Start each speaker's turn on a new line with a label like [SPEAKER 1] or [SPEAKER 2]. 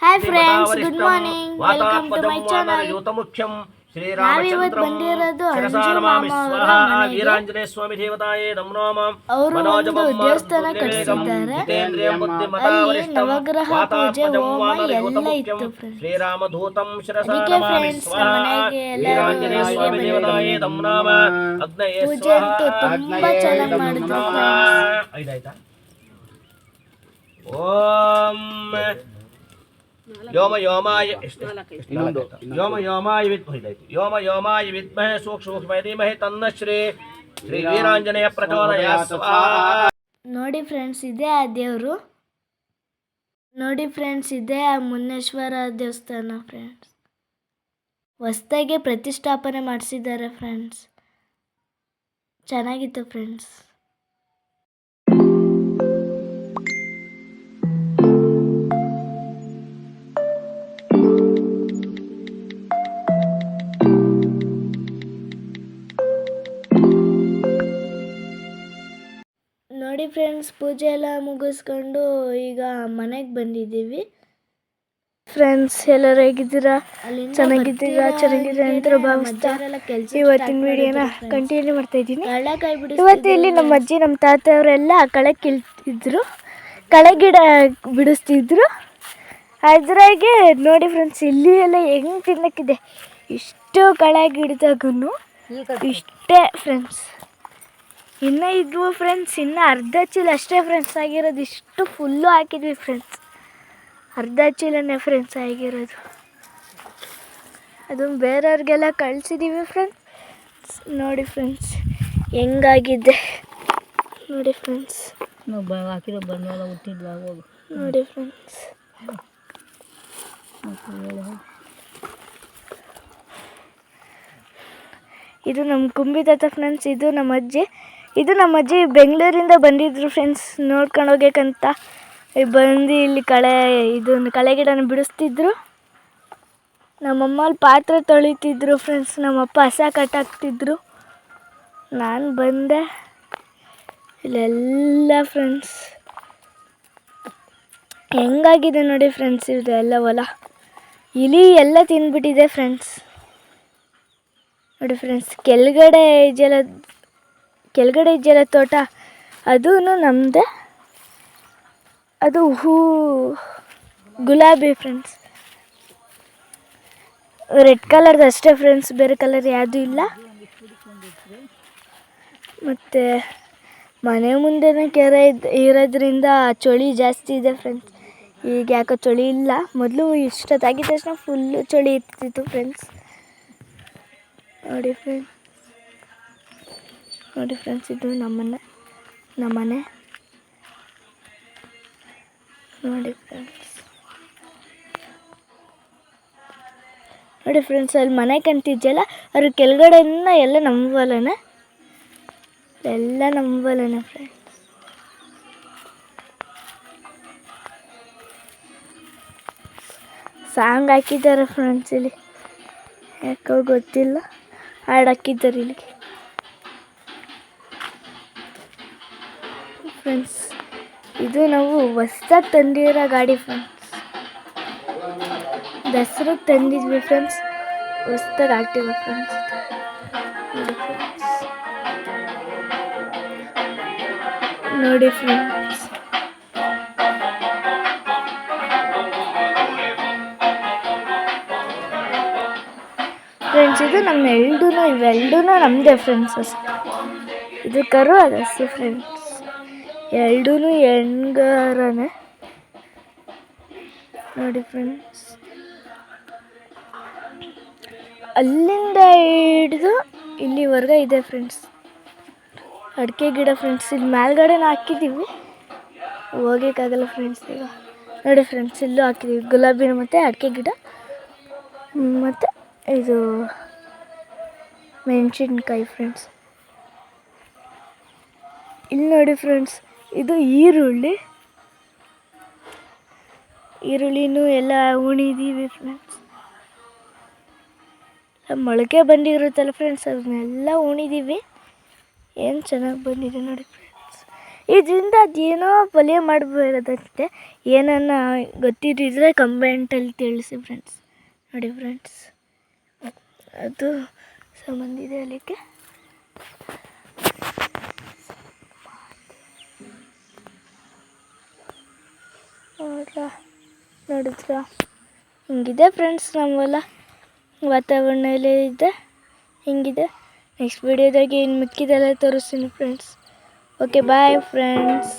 [SPEAKER 1] Hi friends good morning welcome to my channel
[SPEAKER 2] ಯೂತಮುಖ್ಯಂ
[SPEAKER 1] ನಾವಿವತ್ತು ಬಂದಿರೋದು.
[SPEAKER 2] ವೀರಾಂಜನೇಯ ಸ್ವಾಮಿ ದೇವತಾಯೇ ನಮೋ ನಮಃ.
[SPEAKER 1] ಅವರು ಒಂದು ದೇವಸ್ಥಾನ
[SPEAKER 2] ಬುದ್ಧಿಮತಾ
[SPEAKER 1] ಅಲ್ಲಿ ನವಗ್ರಹ ಪೂಜೆ, ಹೋಮ ಎಲ್ಲ ಇತ್ತು.
[SPEAKER 2] ಶ್ರೀರಾಮಧೂತಂ
[SPEAKER 1] ಅದಕ್ಕೆ ಮನೆಗೆ ಎಲ್ಲರೂ
[SPEAKER 2] ಸ್ವಾಮಿ ದೇವತಾಯೇ ನಮೋ ನಮಃ.
[SPEAKER 1] ಪೂಜೆ ಅಂತೂ ತುಂಬಾ ಚೆನ್ನಾಗಿ ಮಾಡಿದ್ರು.
[SPEAKER 2] ಓಂ ಯೋಮ ಯೋಮಾಯ ಯೋಮ ಯೋಮಾಯ ವಿದ್ ಐದಾಯ್ತು ಯೋಮ ಯೋಮಾಯ ವಿದ್ಮಹೆ ಸೂಕ್ಷ್ಮ ಸೂಕ್ಷ್ಮ ಧೀಮಹಿ ತನ್ನ ಶ್ರೀ ಶ್ರೀ ವೀರಾಂಜನೇಯ ಪ್ರಚೋದಯ. ಸ್ವಾಹಾ
[SPEAKER 1] ನೋಡಿ ಫ್ರೆಂಡ್ಸ್ ಇದೆ ಆ ದೇವರು. ನೋಡಿ ಫ್ರೆಂಡ್ಸ್ ಇದೆ ಆ ಮುನ್ನೇಶ್ವರ ದೇವಸ್ಥಾನ ಫ್ರೆಂಡ್ಸ್. ಹೊಸ್ದಾಗೆ ಪ್ರತಿಷ್ಠಾಪನೆ ಮಾಡಿಸಿದ್ದಾರೆ ಫ್ರೆಂಡ್ಸ್. ಚೆನ್ನಾಗಿತ್ತು ಫ್ರೆಂಡ್ಸ್. ಫ್ರೆಂಡ್ಸ್ ಪೂಜೆ ಎಲ್ಲ ಮುಗಿಸ್ಕೊಂಡು ಈಗ ಮನೆಗೆ ಬಂದಿದ್ದೀವಿ. ಫ್ರೆಂಡ್ಸ್ ಎಲ್ಲರೂ ಹೇಗಿದ್ದೀರಾ? ಚೆನ್ನಾಗಿದ್ದೀರಾ? ಚೆನ್ನಾಗಿದ್ದೀರಾ ಅಂತ ಭಾವಿಸ್ತಾ ಇವತ್ತಿನ ವಿಡಿಯೋನ ಕಂಟಿನ್ಯೂ ಮಾಡ್ತಾ ಇದ್ದೀನಿ. ಇವತ್ತು ಇಲ್ಲಿ ನಮ್ಮ ಅಜ್ಜಿ ನಮ್ಮ ತಾತವರೆಲ್ಲ ಕಳೆ ಕೀಳ್ತಿದ್ರು. ಕಳೆ ಗಿಡ ಬಿಡಿಸ್ತಿದ್ರು. ಅದ್ರಾಗೆ ನೋಡಿ ಫ್ರೆಂಡ್ಸ್ ಇಲ್ಲಿ ಎಲ್ಲ ಹೆಂಗೆ ತಿನ್ನಕ್ಕಿದೆ? ಇಷ್ಟು ಕಳೆ ಗಿಡದಾಗೂ ಇಷ್ಟೇ ಫ್ರೆಂಡ್ಸ್ ಇನ್ನೂ ಇದ್ವು ಫ್ರೆಂಡ್ಸ್ ಇನ್ನು ಅರ್ಧ ಚೀಲ ಅಷ್ಟೇ ಫ್ರೆಂಡ್ಸ್ ಆಗಿರೋದು. ಇಷ್ಟು ಫುಲ್ಲು ಹಾಕಿದ್ವಿ ಫ್ರೆಂಡ್ಸ್ ಅರ್ಧ ಚೀಲನೇ ಫ್ರೆಂಡ್ಸ್ ಆಗಿರೋದು. ಅದನ್ನು ಬೇರೆಯವ್ರಿಗೆಲ್ಲ ಕಳಿಸಿದ್ದೀವಿ ಫ್ರೆಂಡ್ಸ್ ನೋಡಿ ಫ್ರೆಂಡ್ಸ್ ಹೆಂಗಾಗಿದೆ? ನೋಡಿ ಫ್ರೆಂಡ್ಸ್
[SPEAKER 3] ಹಾಕಿರೋ ಬಂಡವಾಳ ಹುಟ್ಟಿದ್ವಾ ಹೋಗು.
[SPEAKER 1] ನೋಡಿ ಫ್ರೆಂಡ್ಸ್ ಇದು ನಮ್ಮ ಕುಂಬಿ ತಾತ ಫ್ರೆಂಡ್ಸ್ ಇದು ನಮ್ಮ ಅಜ್ಜಿ. ಇದು ನಮ್ಮ ಅಜ್ಜಿ ಬೆಂಗಳೂರಿಂದ ಬಂದಿದ್ರು ಫ್ರೆಂಡ್ಸ್ ನೋಡ್ಕೊಂಡು ಹೋಗ್ಬೇಕಂತ. ಬಂದು ಇಲ್ಲಿ ಕಳೆ ಇದೊಂದು ಕಳೆ ಗಿಡನ ಬಿಡಿಸ್ತಿದ್ರು. ನಮ್ಮಮ್ಮ ಅಲ್ಲಿ ಪಾತ್ರೆ ತೊಳಿತಿದ್ರು ಫ್ರೆಂಡ್ಸ್ ನಮ್ಮಪ್ಪ ಹಸ ಕಟ್ಟಾಕ್ತಿದ್ರು. ನಾನು ಬಂದೆ. ಇಲ್ಲೆಲ್ಲ ಫ್ರೆಂಡ್ಸ್ ಹೆಂಗಾಗಿದೆ ನೋಡಿ ಫ್ರೆಂಡ್ಸ್ ಇದೆಲ್ಲ ಹೊಲ. ಇಲಿ ಎಲ್ಲ ತಿಂದ್ಬಿಟ್ಟಿದೆ ಫ್ರೆಂಡ್ಸ್ ನೋಡಿ ಫ್ರೆಂಡ್ಸ್ ಕೆಳಗಡೆ ಇದೆಯಲ್ಲ ಕೆಳಗಡೆ ಇದೆಯಲ್ಲ ತೋಟ? ಅದೂ ನಮ್ಮದೇ ಅದು ಹೂ, ಗುಲಾಬಿ ಫ್ರೆಂಡ್ಸ್ ರೆಡ್ ಕಲರ್ದು ಅಷ್ಟೇ ಫ್ರೆಂಡ್ಸ್ ಬೇರೆ ಕಲರ್ ಯಾವುದೂ ಇಲ್ಲ. ಮತ್ತು ಮನೆ ಮುಂದೆನೇ ಕೆರೆ ಇರೋದ್ರಿಂದ ಚಳಿ ಜಾಸ್ತಿ ಇದೆ ಫ್ರೆಂಡ್ಸ್ ಈಗ ಯಾಕೋ ಚಳಿ ಇಲ್ಲ. ಮೊದಲು ಇಷ್ಟೊತ್ತಾಗಿದ್ದ ತಕ್ಷಣ ಫುಲ್ಲು ಚಳಿ ಇರ್ತಿತ್ತು ಫ್ರೆಂಡ್ಸ್ ನೋಡಿ ಫ್ರೆಂಡ್ಸ್ ನೋಡಿ ಫ್ರೆಂಡ್ಸ್ ಇದು ನಮ್ಮನೆ ನಮ್ಮನೆ. ನೋಡಿ ಫ್ರೆಂಡ್ಸ್ ನೋಡಿ ಫ್ರೆಂಡ್ಸ್ ಅಲ್ಲಿ ಮನೆ ಕಂತಿದ್ಯಲ್ಲ ಅದ್ರ ಕೆಳಗಡೆಯಿಂದ ಎಲ್ಲ ನಮ್ಮ ಎಲ್ಲ ನಮ್ಮ ಫ್ರೆಂಡ್ಸ್ ಸಾಂಗ್ ಹಾಕಿದ್ದಾರೆ ಫ್ರೆಂಡ್ಸ್ ಇಲ್ಲಿ. ಯಾಕೋ ಗೊತ್ತಿಲ್ಲ. ಹಾಡು ಹಾಕಿದ್ದಾರೆ ಇಲ್ಲಿಗೆ. ಫ್ರೆಂಡ್ಸ್ ಇದು ನಾವು ಹೊಸ್ದಾಗಿ ತಂದಿರೋ ಗಾಡಿ ಫ್ರೆಂಡ್ಸ್ ದಸರಾಗೆ ತಂದಿದ್ವಿ ಫ್ರೆಂಡ್ಸ್ ಹೊಸ್ದಾಗಿ ಆಕ್ಟಿವ್ ಫ್ರೆಂಡ್ಸ್ ನೋಡಿ ಫ್ರೆಂಡ್ಸ್ ಫ್ರೆಂಡ್ಸ್ ಇದು ನಮ್ಮ ಎಲ್ಡೂ ಇವೆಲ್ಡೂ ನಮ್ಮದೇ ಫ್ರೆಂಡ್ಸ್ ಇದು ಕರು ಅದಷ್ಟು ಫ್ರೆಂಡ್ಸ್ ಎರಡೂ ಹೆಂಗಾರನೇ ನೋಡಿ ಫ್ರೆಂಡ್ಸ್ ಅಲ್ಲಿಂದ ಹಿಡಿದು ಇಲ್ಲಿವರೆಗೆ ಇದೆ ಫ್ರೆಂಡ್ಸ್ ಅಡಿಕೆ ಗಿಡ ಫ್ರೆಂಡ್ಸ್ ಇಲ್ಲಿ ಮೇಲ್ಗಡೆನ ಹಾಕಿದ್ದೀವಿ. ಹೋಗೋಕ್ಕಾಗಲ್ಲ ಫ್ರೆಂಡ್ಸ್ ಈಗ. ನೋಡಿ ಫ್ರೆಂಡ್ಸ್ ಇಲ್ಲೂ ಹಾಕಿದ್ದೀವಿ. ಗುಲಾಬಿ ಮತ್ತು ಅಡಿಕೆ ಗಿಡ. ಮತ್ತು ಇದು ಮೆಣಸಿನ್ಕಾಯಿ ಫ್ರೆಂಡ್ಸ್ ಇಲ್ಲಿ ನೋಡಿ ಫ್ರೆಂಡ್ಸ್ ಇದು ಈರುಳ್ಳಿ. ಈರುಳ್ಳಿನೂ ಎಲ್ಲ ಉಣಿದೀವಿ ಫ್ರೆಂಡ್ಸ್ ಮೊಳಕೆ ಬಂದಿರುತ್ತಲ್ಲ ಫ್ರೆಂಡ್ಸ್ ಅದನ್ನೆಲ್ಲ ಉಣಿದೀವಿ. ಏನು ಚೆನ್ನಾಗಿ ಬಂದಿದೆ ನೋಡಿ ಫ್ರೆಂಡ್ಸ್ ಇದರಿಂದ ಅದೇನೋ ಪಲ್ಯ ಮಾಡಬಹುದಂತೆ ಏನನ್ನ ಗೊತ್ತಿದ್ದಿದ್ರೆ ಕಂಬೆಂಟಲ್ಲಿ ತಿಳಿಸಿ ಫ್ರೆಂಡ್ಸ್ ನೋಡಿ ಫ್ರೆಂಡ್ಸ್ ಅದು ಸಂಬಂಧ ಇದೆ ನೋಡಿದ್ರ? ಹಿಂಗಿದೆ ಫ್ರೆಂಡ್ಸ್ ನಮ್ಮ ಹೊಲ ವಾತಾವರಣ ಎಲ್ಲ ಇದೆ. ಹಿಂಗಿದೆ. ನೆಕ್ಸ್ಟ್ ವೀಡಿಯೋದಾಗೆ ಏನು ಮಿಕ್ಕಿದೆಲ್ಲ ತೋರಿಸ್ತೀನಿ ಫ್ರೆಂಡ್ಸ್ ಓಕೆ ಬಾಯ್ ಫ್ರೆಂಡ್ಸ್